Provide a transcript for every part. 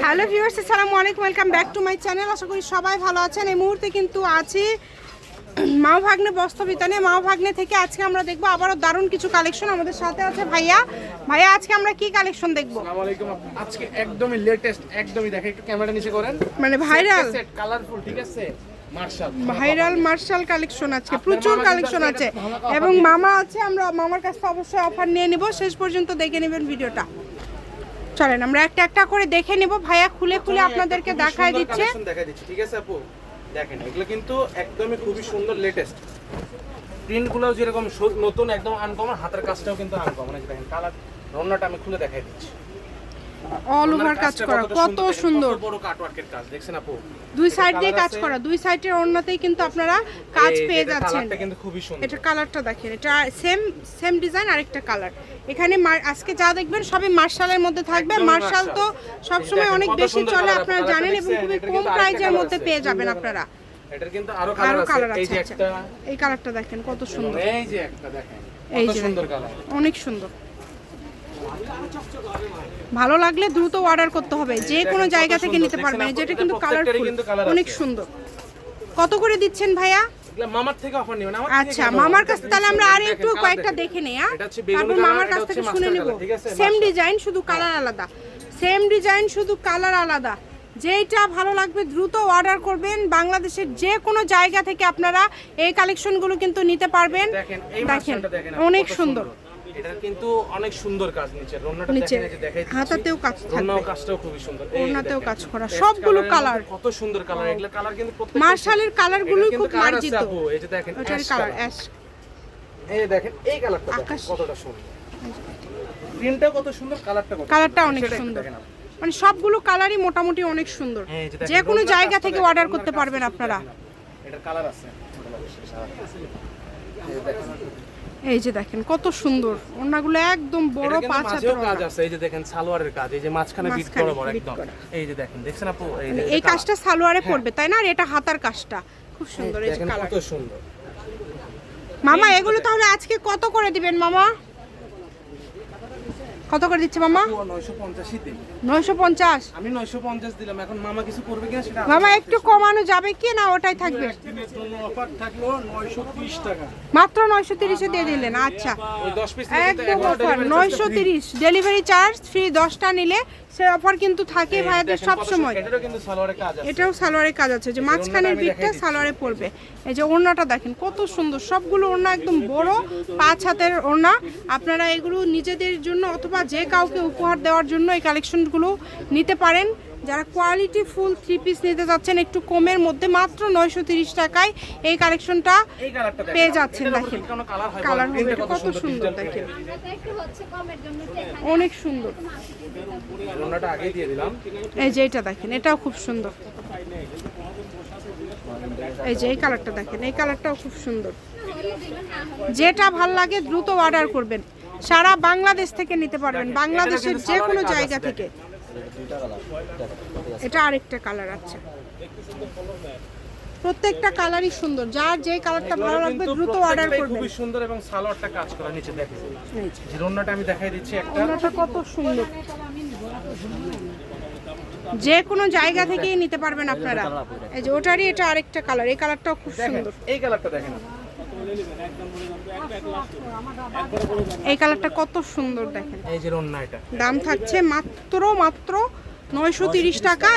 Hello viewers আসসালামু আলাইকুম welcome back to my channel. আশা করি সবাই ভালো আছেন। এই মুহূর্তে কিন্তু আছি মাও ভাগ্নে বস্ত্রবিতানে মাও ভাগ্নে থেকে আজকে আমরা দেখব আবারও দারুণ কিছু কালেকশন আমাদের সাথে আছে ভাইয়া। ভাইয়া আজকে আমরা কি কালেকশন দেখব? আসসালামু আলাইকুম আজকে একদমই লেটেস্ট একদমই দেখে একটু ক্যামেরাটা নিচে করেন। মানে ভাইরাল সেট কালারফুল ঠিক আছে? ভাইরাল মার্শাল কালেকশন আজকে। প্রচুর কালেকশন আছে। এবং মামা আছে আমরা মামার কাছ থেকে অবশ্যই অফার নিয়ে নিব। শেষ পর্যন্ত দেখে নেবেন ভিডিওটা। চলেন আমরা একটা একটা করে দেখে নিব। ভাইয়া খুলে খুলে আপনাদেরকে দেখায় দিচ্ছে। দেখাই দিচ্ছি ঠিক আছে আপু? দেখেন এগুলো কিন্তু একদমই খুবই সুন্দর লেটেস্ট প্রিন্টগুলো যেরকম নতুন একদম আনকমন হাতের কাজটাও কিন্তু আনকমন দেখেন কালার রন্নাটা আমি খুলে দেখাই দিচ্ছি। অল ওভার কাজ করা। কত সুন্দর বড় কাটওয়ার্কের কাজ দেখছেন আপু? দুই সাইড দিয়ে কাজ করা দুই সাইডের ওড়নাতেই কিন্তু আপনারা কাজ পেয়ে যাচ্ছেন। কালারটা কিন্তু খুবই সুন্দর। এটা কালারটা দেখেন এটা সেম সেম ডিজাইন আরেকটা কালার এখানে আজকে যা দেখবেন সবই মার্শালের মধ্যে থাকবে। মার্শাল তো। সবসময় অনেক বেশি চলে আপনারা জানেন এবং খুবই কম প্রাইজের মধ্যে পেয়ে যাবেন আপনারা। এটার কিন্তু আরও কালার আছে। এই যে একটা। এই কালারটা দেখেন কত সুন্দর। এই যে একটা দেখেন কত সুন্দর কালার অনেক সুন্দর। ভালো লাগলে দ্রুত অর্ডার করতে হবে। যে কোনো জায়গা থেকে নিতে পারবেন। যেটা কিন্তু কালারফুল অনেক সুন্দর। কত করে দিচ্ছেন ভাইয়া? মামার থেকে অফার নিবেন আমার আচ্ছা মামার কাছে তাহলে আমরা আর একটু কয়েকটা দেখে নেই হ্যাঁ তারপর মামার কাছ থেকে শুনে নেব। সেম ডিজাইন শুধু কালার আলাদা। সেম ডিজাইন শুধু কালার আলাদা। যেইটা ভালো লাগবে দ্রুত অর্ডার করবেন। বাংলাদেশের যে কোনো জায়গা থেকে আপনারা এই কালেকশনগুলো কিন্তু নিতে পারবেন। দেখেন অনেক সুন্দর। এটা কিন্তু অনেক সুন্দর কাজ নিচে রন্নাটা দেখেন যে দেখাই হাতাতেও কাজ রন্নাও থাকবে কাজটাও খুবই সুন্দর। যে কাজ করা, সবগুলো। মধ্যে কত সুন্দর কালার এগুলো কালার কিন্তু প্রত্যেকটা মার্শালের কিন্তু খুব মার্জিত। এই যে দেখেন কালার অ্যাশ এই দেখেন এই কালারটা কতটা সুন্দর। প্রিন্টটা কত সুন্দর কালারটা কত কালারটা অনেক সুন্দর। মানে সবগুলো কালারই মোটামুটি অনেক সুন্দর। যে কোনো জায়গা থেকে অর্ডার করতে পারবেন আপনারা। এটার কালার আছে। এই যে দেখেন। কত সুন্দর। ওড়নাগুলো একদম বড় পাঁচ হাতের কাজ আছে এই যে দেখেন সালোয়ারের কাজ এই যে মাঝখানে বিট মাঝখানে বড় একদম। এই যে দেখেন দেখছেন আপু? এই মানে। কাজটা সালোয়ারে পড়বে তাই না? আর এটা হাতার কাজটা। খুব সুন্দর এই যে কালার কত সুন্দর। মামা এগুলো তাহলে আজকে কত করে দিবেন মামা? কত করে দিচ্ছে মামা? নয়শো 950 আমি নয়শো পঞ্চাশ? আমি 950 দিলাম এখন মামা কিছু করবে কিনা সেটা মামা একটু কমানো যাবে কি না ওটাই থাকবে? মাত্র নয়শো তিরিশে দিয়ে দিলেন আচ্ছা। ওই 10 পিস একদম অফার নয়শো তিরিশ। ডেলিভারি চার্জ ফ্রি দশটা নিলে সে অফার কিন্তু থাকে ভাইয়াদের সব সময় এটাও সালোয়ারের কাজ আছে যে মাঝখানের বিটটা সালোয়ারে পড়বে। এই যে ওড়নাটা দেখেন কত সুন্দর। সবগুলো ওড়না একদম বড় পাঁচ হাতের ওড়না। আপনারা এগুলো নিজেদের জন্য অথবা যে কাউকে উপহার দেওয়ার জন্য এই কালেকশনগুলো নিতে পারেন। যারা কোয়ালিটি ফুল থ্রি পিস নিতে যাচ্ছেন একটু কমের মধ্যে মাত্র নয়শো তিরিশ টাকায় এই কালেকশনটা এই কালারটা দেখেন। পেয়ে যাচ্ছেন দেখেন। কালার হয় হবে কত সুন্দর দেখেন। print। একটু হচ্ছে কমের জন্য এখানে অনেক সুন্দর। রোনাটা আগে দিয়ে দিলাম। এই যে এটা দেখেন এটাও খুব সুন্দর। এই যে এই কালারটা দেখেন এই কালারটাও খুব সুন্দর। যেটা ভালো লাগে দ্রুত অর্ডার করবেন। সারা বাংলাদেশ থেকে নিতে পারবেন। বাংলাদেশের যে কোনো জায়গা থেকে। এটা আরেকটা কালার আছে প্রত্যেকটা কালারই সুন্দর। যার যে কালারটা ভালো লাগবে দ্রুত অর্ডার করবেন। খুবই সুন্দর এবং সালোয়ারটা কাজ করা নিচে দেখেন। যে, রোনাটা আমি দেখাই দিচ্ছি একটা। ওড়নাটা কত সুন্দর। যে কোনো জায়গা থেকেই নিতে পারবেন আপনারা। এই যে ওটারই এটা আরেকটা কালার এই কালারটাও খুব সুন্দর। এই কালারটা দেখেন। এই কালারটা কত সুন্দর দেখেন। এই যে রোনা এটা। দাম থাকছে মাত্র মাত্র নয়শো তিরিশ টাকা।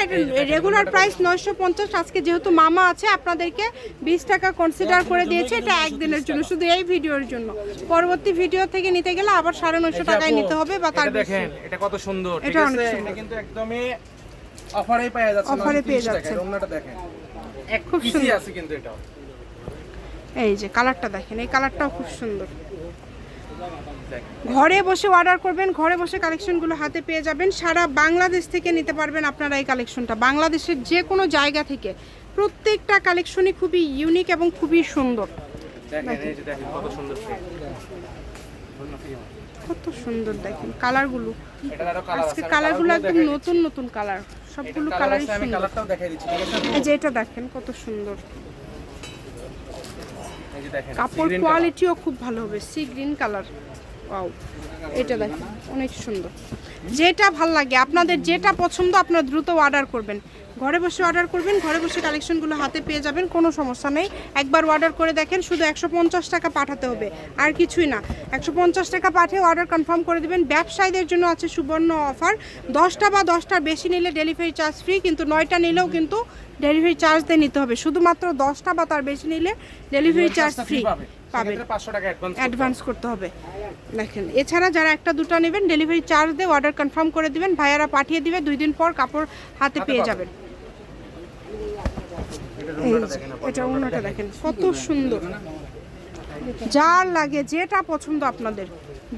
রেগুলার প্রাইস নয়শো পঞ্চাশ। আজকে যেহেতু মামা আছে আপনাদেরকে বিশ টাকা কনসিডার করে দিয়েছে এটা একদিনের জন্য শুধু এই ভিডিওর জন্য। পরবর্তী ভিডিও থেকে নিতে গেলে আবার সাড়ে নয়শো টাকায় নিতে হবে বা তার দেখেন এটা কত সুন্দর। এটা অনেক সুন্দর। কিন্তু একদমই অফারেই পাওয়া যাচ্ছে অফারে পেয়ে 930 টাকায়। দেখেন। খুব সুন্দর। আছে কিন্তু এটা এই যে কালারটা দেখেন এই কালারটাও খুব সুন্দর। ঘরে বসে অর্ডার করবেন ঘরে বসে কালেকশনগুলো হাতে পেয়ে যাবেন। সারা বাংলাদেশ থেকে নিতে পারবেন আপনারা এই কালেকশনটা বাংলাদেশের যে কোনো জায়গা থেকে প্রত্যেকটা কালেকশনই খুবই ইউনিক এবং খুবই সুন্দর। কত সুন্দর দেখেন কালারগুলো আজকে কালারগুলো একদম নতুন নতুন কালার সবগুলো কালার কালারই সুন্দর। এই যে এটা দেখেন কত সুন্দর। কাপড় কোয়ালিটিও খুব ভালো হবে সি গ্রিন কালার ওয়াও এটা দেখেন অনেক সুন্দর। যেটা ভালো লাগে আপনাদের যেটা পছন্দ আপনারা দ্রুত অর্ডার করবেন। ঘরে বসে অর্ডার করবেন ঘরে বসে কালেকশনগুলো হাতে পেয়ে যাবেন কোনো সমস্যা নেই। একবার অর্ডার করে দেখেন শুধু একশো পঞ্চাশ টাকা পাঠাতে হবে আর কিছুই না। একশো পঞ্চাশ টাকা পাঠিয়ে অর্ডার কনফার্ম করে দেবেন। ব্যবসায়ীদের জন্য আছে সুবর্ণ অফার দশটা বা দশটার বেশি নিলে ডেলিভারি চার্জ ফ্রি কিন্তু নয়টা নিলেও কিন্তু ডেলিভারি চার্জ দিয়ে নিতে হবে। শুধুমাত্র দশটা বা তার বেশি নিলে ডেলিভারি চার্জ ফ্রি পাবে। পাবে। পাঁচশো টাকা অ্যাডভান্স করতে হবে। দেখেন এছাড়া যারা একটা দুটো নেবেন ডেলিভারি চার্জ দিয়ে অর্ডার কনফার্ম করে দিবেন। ভাইয়ারা পাঠিয়ে দিবে দুই দিন পর কাপড় হাতে পেয়ে যাবেন। এটা অন্যটা দেখেন কত সুন্দর। যার লাগে যেটা পছন্দ আপনাদের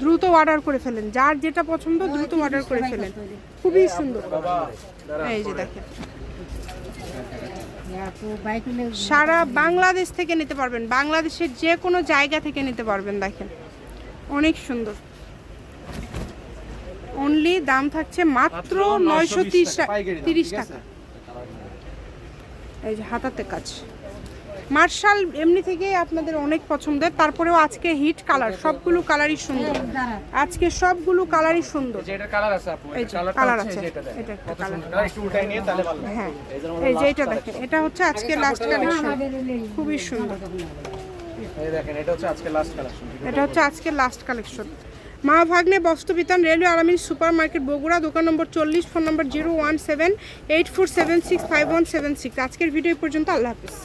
দ্রুত অর্ডার করে ফেলেন। যার যেটা পছন্দ দ্রুত অর্ডার করে ফেলেন। খুবই সুন্দর। এই যে দেখেন। সারা বাংলাদেশ থেকে নিতে পারবেন। বাংলাদেশের যে কোনো জায়গা থেকে নিতে পারবেন দেখেন। অনেক সুন্দর। অনলি দাম থাকছে মাত্র নয়শো তিরিশ টাকা পাইকারি দাম, তিরিশ ঠিক আছে? টাকা এই যে হাতাতে কাজ। মার্শাল এমনি থেকেই আপনাদের অনেক পছন্দের তারপরেও আজকে হিট কালার সবগুলো কালারই সুন্দর। আজকে সবগুলো কালারই সুন্দর। কালার আছে কালারটা আছে। এটা কালার। একটু উল্টাই নিয়ে তাহলে ভালো। হ্যাঁ এই যে এটা দেখেন এটা হচ্ছে আজকে লাস্ট কালেকশন খুবই সুন্দর। এই দেখেন এটা হচ্ছে আজকে লাস্ট কালেকশন এটা হচ্ছে আজকে last collection Ma Bhagne Bastrabitan railway Alamin super market Bogura, দোকান নম্বর চল্লিশ, phone number zero one seven eight four seven six five one seven six. আজকের ভিডিও পর্যন্ত, আল্লাহ হাফিজ।